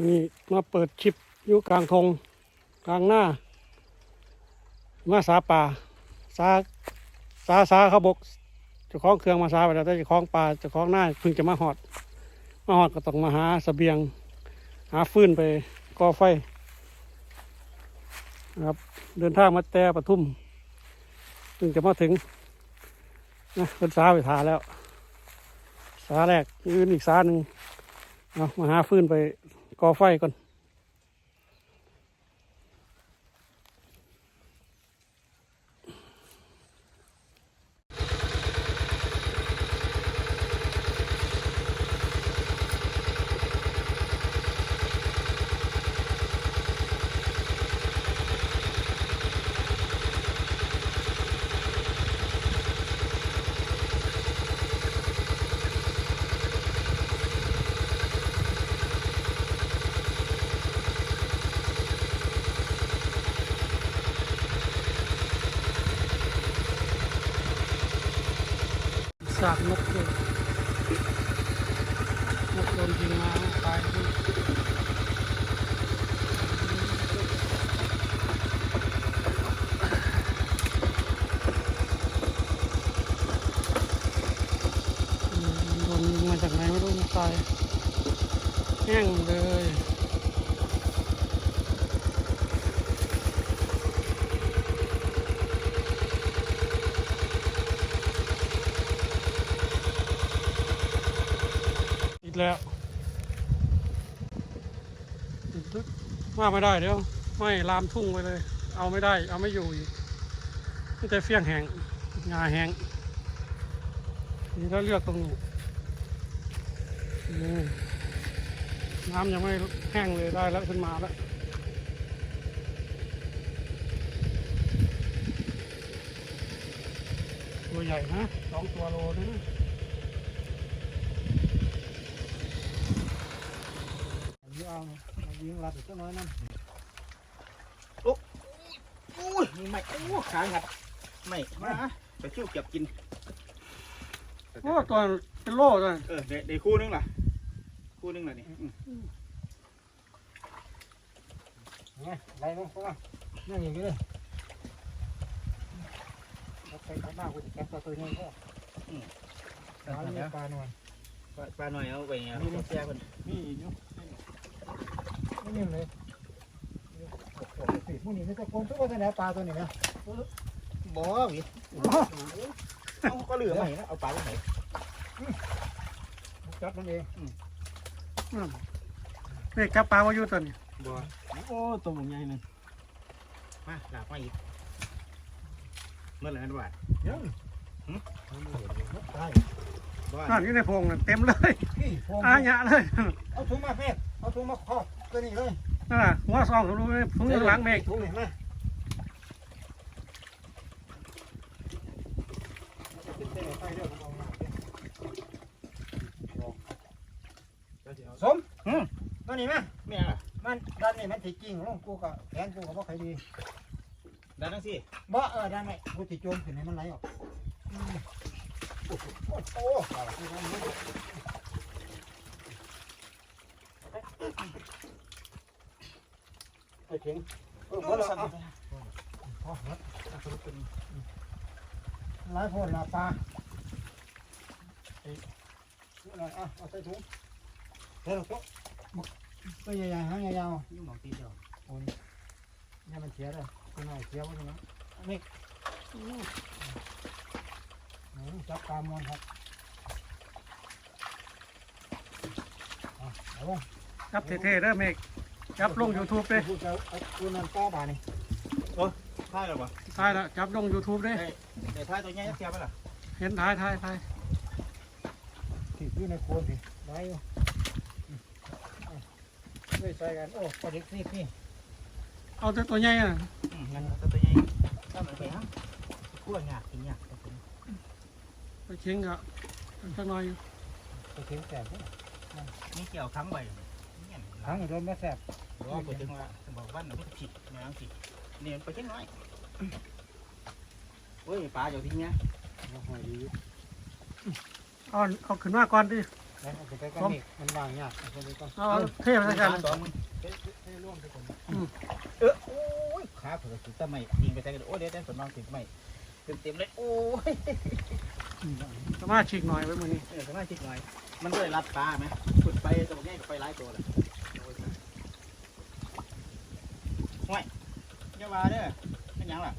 นี่มาเปิดคลิปอยู่กลางทงกลางหน้า มาสาป่าสาสาสาเขาบกเจ้าของเครื่องมาสาไปแล้วแต่เจ้าของป่าเจ้าของหน้าเพิ่งจะมาหอด มาหอดก็ต้องมาหาเสบียง หาฟืนไปก่อไฟนะครับ เดินทางมาแต่ปทุมถึงจะมาถึงนะเป็นสาไปทาแล้ว สาแรกยืนอีกสาหนึ่งเอามาหาฟืนไป ก่อไฟก่อน สากนกเลยนกโดนยิงมาตายด้วยโดนยิงมาจากไหนไม่รู้ตายแห้งเลย อีกแล้ว มาไม่ได้เดี๋ยวไม่ลามทุ่งไปเลย เอาไม่ได้ เอาไม่อยู่อีกนี่แต่เฟี้ยงแหงงาแหงนี่แล้วเลือกตรงนี้นี่น้ำยังไม่แห้งเลยได้แล้วขึ้นมาแล้วตัวใหญ่นะสองตัวโลเลยนะ ยิงเอา ยิงรัดอีกสักน้อยนั่นอู้ยมีไม่อู้ขางัดไม่มาไปชิวเก็บกินโอ้ตัวเป็นโล่ตัวเออได้ได้คู่นึงล่ะคู่นึงล่ะนี่อืมไงไรมั้งพวกมันนั่งอย่างนี้เลยเราไปข้างหน้ากูจะแก๊ปตัวนี้ก็ปลาหาเนื้อปลาหน่อยปลาหน่อยเอาไปเนี่ยเสียคนนี่อยู่ไม่ นิ่เลยพวกนี้นี่ตะโกนทุกคนจะไหนปลาตัวนี้นะบ่วิเอาก็เหลือมาเห็นะเอาปลาไปไหนจับมันเองเด็กจับปลาวาอยุตัวนี้บ่โอ้ตัวมันใหญ่เลยมาหลากมาอีกเมื่อไหร่นะบ่ายังนั่นอยู่ในพงเต็มเลยผงอาญะเลย เอาถุงมาเพ่เอาถุงมาครอบ ตัวนี้เลยนั่นน่ะหัวซองเขาดูเลยถุงหลังเมฆถุงนี่มาสมตัวนี้มาแม่ล่ะมันด้านนี้มันติจริงลงกูก็แขนกูก็บ่ค่อยดีด้านนั้นสิบ่เออด้านไหนกูติโจมขึ้นให้มันไหลออกอืมโอ้โหโอ้โห ไอ้เข็งเออบ่ละเอาพอหมดหลายคนละปลาเอ้ยเอาหน่อยเอาเอาใส่ถุงเฮ้ยตัวตัวใหญ่ๆหางยาวๆยุ่งหมองตีเดียวโอ้ยเนี่ยมันเสียเลยคุณนายเสียไว้ตรงนั้นอันนี้อืมจับตามอนครับเอาเอาวะจับเท่ๆเด้อเมฆ จับลงยูทูบเลยพูดเอาเอาคุณนั่นป้าบานี่ท้ายแล้วบ่ตายแล้วจับลงยูทูบเลยเดี๋ยวท้ายตัวใหญ่จะเสียไปล่ะเห็นถ่ายถ่ายถ่ายที่อยู่ในโคนสิได้อยู่อืมเอาด้วยใส่กัน โอ้ปลาเด็กนี่นี่เอาแต่ตัวใหญ่น่ะอืมงั้นตัวใหญ่ถ้ามันไปฮะคั่วงากินยากไปเชียงก็สักหน่อยอยู่ไปเข็งแสบนี่เกี่ยวทั้งใบ ทั้งโดนมาแสบว่าไปถึงว่าบอกว่าหนูผิดแมวผิดเนี่ยไปแค่น้อยโอ้ยปลาอยู่ที่เนี้ยเอาหอยดีเอาเอาขึ้นมาก่อนดิเแล้วเอาไปใกล้กันนี่มันวางยากเอาไปก่อนเอาเอาเทไปสักกันเลยสองเฮ้ยเฮ้ยร่วมไปก่อนเออโอ้ยขาเผือกติดต้นไม้ยิงไปใส่กันโอ้ยเดี๋ยวเดี๋ยวสนองติดไม้เต็มเต็มๆเลยโอ้ยสามารถฉีกหน่อยไว้มือนี้เออสมาชิกหน่อย มันก็เลยรัดปลาไหมขุดไปตัวนี้ก็ไปหลายตัวเลยห่วยอย่า ว่าเด้อเป็นหยังล่ะ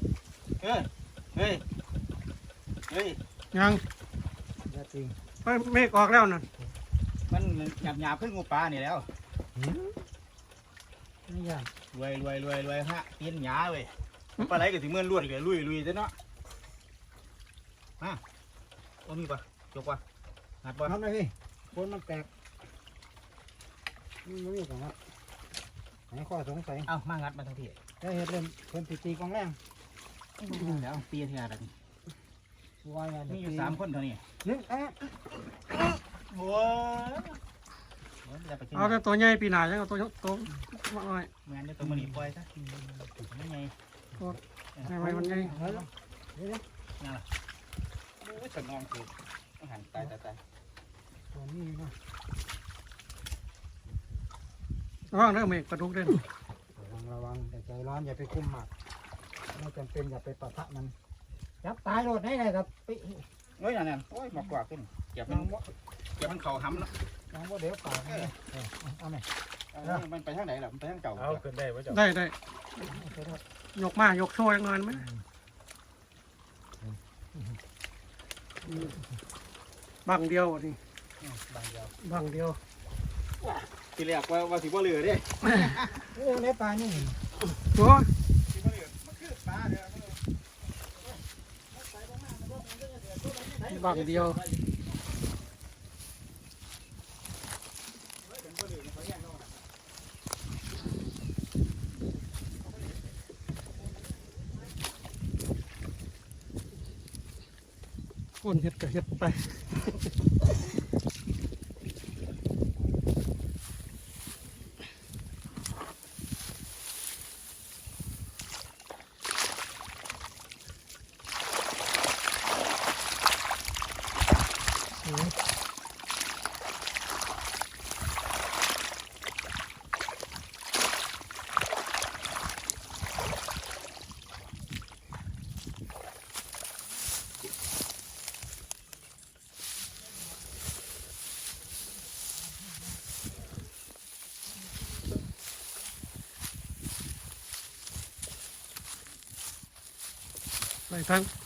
เออเฮ้ยเฮ้ยยังยาจริงเฮ้ยเมฆออกแล้วน่ะมันหยาบหยาบๆขึ้นงูปลานี่แล้วไม่ยากรวยรวยรวยรวยฮะกินหยาเว้ยปลาไหลก็ถึงเมื่อนลวดเลยลุยลุยเด้อเนาะมาโอ้มีปะจกปะหัดปะทำเลยพี่คนมันแตกมันไม่มีของครับไหนข้อสงสัยเอ้ามางัดมาทั้งที่ ได้เห็ดเล่นเพิ่นตีตีกองแรงแล้วตีทีละนี้วายมีอยู่สามคนเท่านี้นึกเอ๊ะโว้ยโอ้ยจะไปกินเอาแต่ตัวใหญ่ปีหน้ายังเอาตัวตัวน้อยงานเดี๋ยวตัวมันนี่ปล่อยซะไม่ไงให้ไว้มันใหญ่เฮ้ยเดี๋ยวนั่นล่ะโอ้ยสนองคืออาหารตายตายตายๆตัวนี้นะระวังเด้อเมฆปลาดุกเด่นระวั งระวังแต่ใจร้อนอย่าไปคุมหมักไม่จำเป็นอย่าไปปะทะมันจับตายโลดได้เลยครับไปโอ้ยนั่นนั่นโอ้ยมากกว่าขึ้นเก็บมันเก็บมันเข่าห้ำแล้วน้องว่าเดี๋ยวปากเออเอาไหมเอามันไปทางไหนล่ะมันไปทางเก่าเอาขึ้นได้ว่าจะได้ได้ยกมายกโชว์ยังไงไหมบังเดียวนี่บางเดียวบังเดียว ทีแรกว่าว่าสิบ่เหลือเด้เรื่องในปลานี่โอ้ยสิบ่เหลือมันคือปลาเด้อบังเดียวคนเฮ็ดก็เฮ็ดไป ไป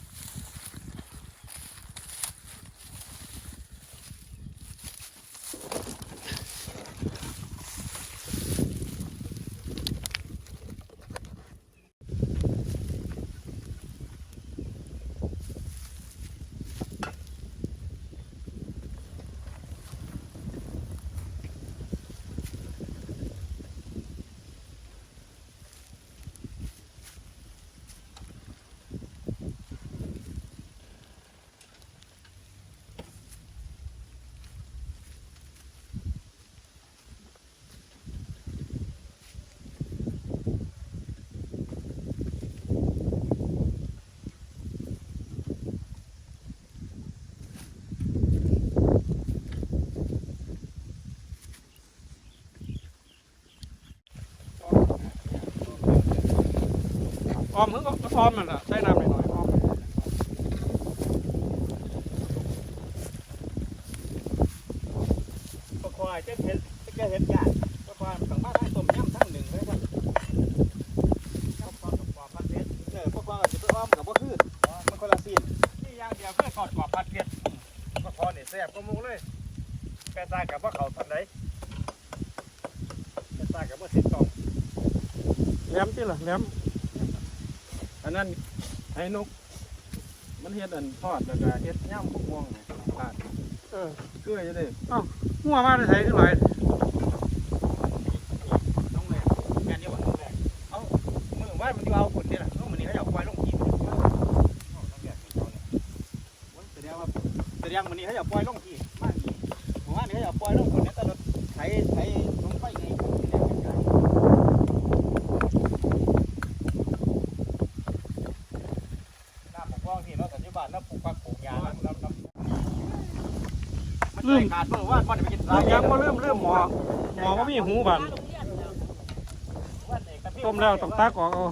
ออมเพิ่งก็ออมนั่นแหละใส่น้ำหน่อยๆออมก็คอยจะเห็ดจะเห็ดยากก็คอยต้องมาทั้งต้มยำทั้งหนึ่งเลยครับก็คอยกับกว่าพันเพชรเออพวกคอยจะไปอ้อมกับบ่คือมันคนละซีนนี่ย่างเดียวเพื่อกอดกว่าพัดเพียรก็พอเนี่ยแซ่บก็มูเลยแปะตากับว่าเขาทำไหนแปะตากับว่าติดต่อแหลมที่ล่ะแหลม อันนั้นให้นก มันเฮ็ดอันทอดแล้วก็เฮ็ดย่ำพวกม่วงไงลาดเออเกลือจะได้หัวมาได้ใส่ขึ้นหลายน้องแม่แม่นี่ว่าน้องแม่เอามือว่ามันอยู่เอาฝุ่นนี่แหละน้องมันนี่เขาอยากปล่อยลงทีมันแสดงว่าแสดงมันนี่เขาอยากปล่อยลงทีมากนี่ผมว่านี่เขาอยากปล่อยลงฝุ่นเนี่ยแต่รถไถไถลงไปไงน้ำปกครองที่เราสัญญาบัตรน้ำปลูกผักปลูกยาน้ำน้ำ ลืมขาดเมื่อวานวันไปกินปลายังมาเริ่มเริ่มหมอหมอว่ามีหูบันต้มแล้วต้องตักออกเอา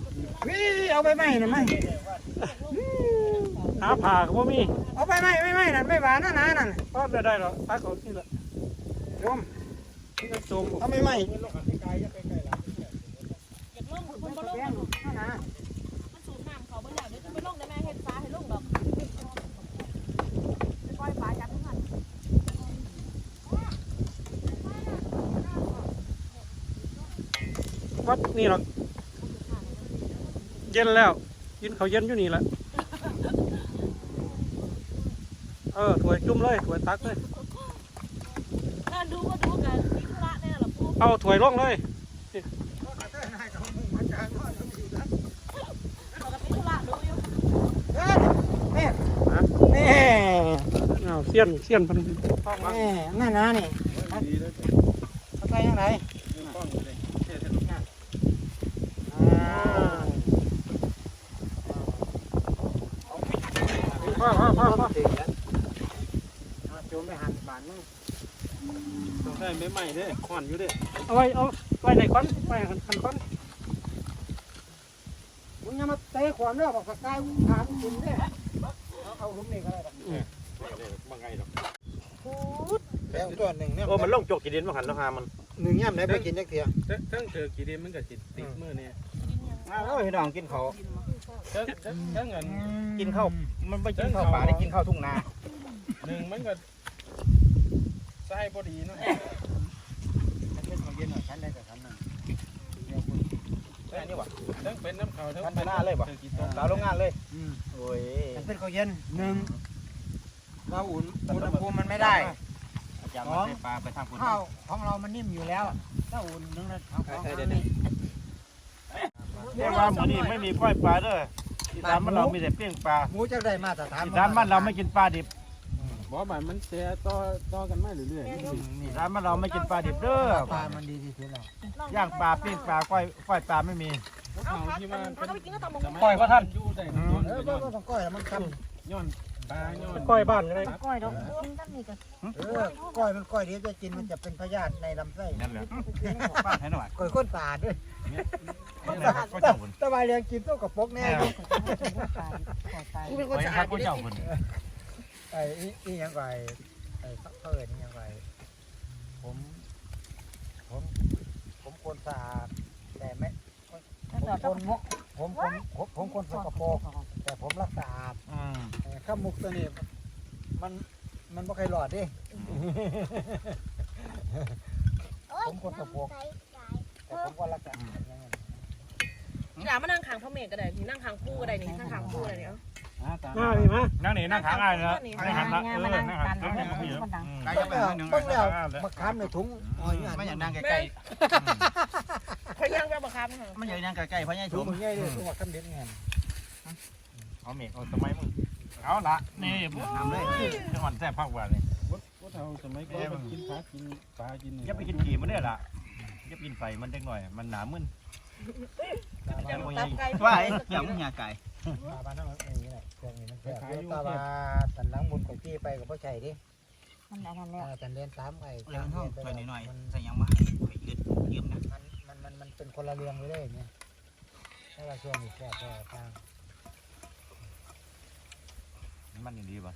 วิเอาไปไหมน่ะไหมหาผ่าก็บ่มีเอาไปไหมไม่ไหมนั่นไม่หวานนะนะนั่นก็ได้ได้หรอกตักออกนี่แหละโยมมันจะจมเอาไม่ไหม อยากลงคุณบ่ลง แกงนะนะ มันสูบน้ำเขาบ่แล้วเดี๋ยวจะไปลงได้แม่เฮ็ดฟ้าให้ลงดอกไปปล่อยฟ้าจับทุกหัน วัด นี่หรอกเย็นแล้ว กินเขาวเย็นอยู่นี่แหละเออถ้วยจุ่มเลยถ้วยตักเลยถ้าดูก็ดูกันมีธุระแน่ล่ะปู่เอาถ้วยลงเลยเขาก็มีธุระดูอยู่นี่นะนี่เอาเสี้ยนเสี้ยนเพันเข้ามานี่นั่นนะนี่เอาไปยังไงอ่า พ่อพ่อพ่อพ่อโจมไปหันบานมึงต้องได้ไม่ไหม้เด้ขอนอยู่เด้เอาไว้เอาไว้ในควันไว้หันหันควันมึงอย่ามาเตะขวานเด้อบอกสกายถามกินเด้อเอาเอาหลุมนี่ก็ได้ดอกบางไงดอกแล้วตัวหนึ่งเนี่ยโอ้มันลงจกกี่ดินมาหันแล้วหามันหนึ่งย่ำไหนไปกินจักเทียทั้งเจอกี่เดือนมันก็ติดติดมือเนี่ยมาแล้วพี่น้องกินเขาทั้งทั้งทั้งเงินกินข้าว มันไม่กินข้าวป่าได้กินข้าวทุ่งนาหนึ่งมันก็ใส่พอดีเนาะเป็นของเย็นหน่อยฉันได้แต่ฉันนั่นแค่นี้วะทั้งเป็นน้ำเขาทั้งท่านไปหน้าเลยบ่เจอกี่ตัวสาวโรงงานเลยอืมโอ้ยฉันเป็นของเย็นหนึ่งเราอุ่นอุณหภูมิมันไม่ได้อยากมาใส่ปลาไปทางคุณข้าวของเรามันนิ่มอยู่แล้วถ้าอุ่นนึงนะของของใช่เราเดี๋ยวนี่เรียกว่าหมูนี่ไม่มีก้อยปลาเด้อ อีสานบ้านเรามีแต่เปี้ยงปลาหมูจะได้มาตรฐานอีสานบ้านเราไม่กินปลาดิบบอกว่ามันเสียต่อต่อกันมาเรื่อยอีสานบ้านเราไม่กินปลาดิบเด้อปลามันดีที่สุดแล้วย่างปลาปิ้งปลาก้อยก้อยปลาไม่มีๆเขาที่ว่าเขาก็ไปกินก็ต้องมองปล่อยพระท่านอยู่ได้เออบ่บ่ต้องก้อยแล้วมันคย้อนปลาย้อนก้อยบ้านก็ได้ก้อยดอกกินตั้งนี่ก็ำเออก้อยมันก้อยเดี๋ยวจะกินมันจะเป็นพยาธิในลำไส้นั่นแหละป้าให้หน่อยก้อยข้นตาด้วย ก็เจ้าคนสบายเรียงกินตัวกับปกแน่อยู่กูเป็นคนสะอาดก็เจ้าคนไอ้อีอีหยังไงไอ้เขาเอิญยังไงผมผมผมคนสะอาดแต่ไม่ผมคนมกผมคนผมผมคนสกปรกแต่ผมรักสะอาดอืมเอ่อข้าวมุกตัวนี้มันมันไม่เคยหลอดดิผมคนสกปรกแต่ผมก็รักษาอย่างนั้น อย่ามานั่งข้างพ่อเมฆก็ได้นี่นั่งข้างปู่ก็ได้นี่นั่งข้างปู่ก็ได้เนี่ยมาพี่มานั่งนี่นั่งขางอ้ายนะนั่งหันละเออนั่งหันนั่งหันพี่ต้องแล้วต้องแล้วมาค้ำในถุงอ๋ออย่างไม่นั้นอยากนั่งใกล้พยายามจะบังคับให้ๆไม่อยากนั่งใกล้ๆเพราะยังถุถุงงมึงใหญ่เลยถุงว่าคำเด็ดงานเอาเมฆเอาสมัยมึงเอาละนี่ทำเลยจังหวัดแซ่บภาคว่านี่ว่าเราสมัยก่อนกินปลากินปลากินอย่าไปกินขี่มันได้ละอย่ากินไฟมันเด็กหน่อย มันหนามึนจะ ตับไก่ว่าอย่างมึงยาไก่ตาบ้านนั่นมันอย่างนี้แหละเครื่องนี้มันแค่ตาบ้าตันหลังบนก๋วยจี้ไปกับพ่อชัยดิมันอะไรนั่นแหละตันเล่นตามไอ้เรื่องห้องช่วยหน่อยมันใส่ยังวะไปยืดยืมนะมันมันมันเป็นคนละเรื่องเลยเนี่ยถ้าเราช่วงนี้แค่แค่ทางมันดีป่ะ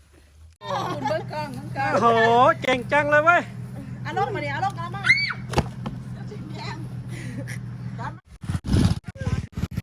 คุณเบิ้งกล้องกล้องโอ้โหเก่งจังเลยเว้ยอารมณ์มาดิอารมณ์กระมัง